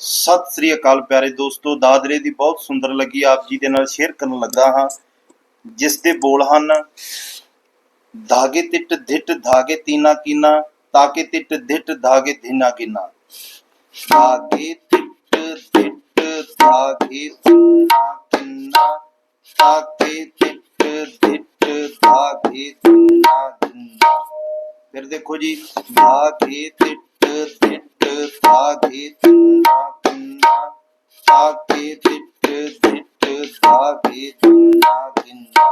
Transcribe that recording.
ਸਤਿ ਸ੍ਰੀ ਅਕਾਲ ਪਿਆਰੇ ਦੋਸਤੋ। ਦਾਦਰੇ ਦੀ ਬਹੁਤ ਸੁੰਦਰ ਲੱਗੀ ਆਪ ਜੀ ਦੇ ਨਾਲ ਸ਼ੇਅਰ ਕਰਨ ਲੱਗਾ ਹਾਂ। ਜਿਸ ਦੇ ਬੋਲ ਹਨ ਧਾਗੇ ਤਿੱਟ ਧਿੱਟ ਧਾਗੇ ਤੀਨਾ ਕੀਨਾ, ਤਾਕੇ ਤਿੱਟ ਧਿੱਟ ਧਾਗੇ ਧੀਨਾ ਕੀਨਾ। ਧਾਗੇ ਤਿੱਟ ਧਿੱਟ ਧਾਗੇ ਤੀਨਾ ਕੀਨਾ, ਤਾਕੇ ਤਿੱਟ ਧਿੱਟ ਧਾਗੇ ਧੀਨਾ ਕੀਨਾ। ਫਿਰ ਦੇਖੋ ਜੀ ਧਾਗੇ ਤਿੱਟ ਧਿੱਟ ਧਾਗੇ ਤੀਨਾ ਕੀਨਾ ਤਾਕੇ ਤਿੱਟ ਧਿੱਟ ਧਾਗੇ ਤੀਨਾ ਕੀਨਾ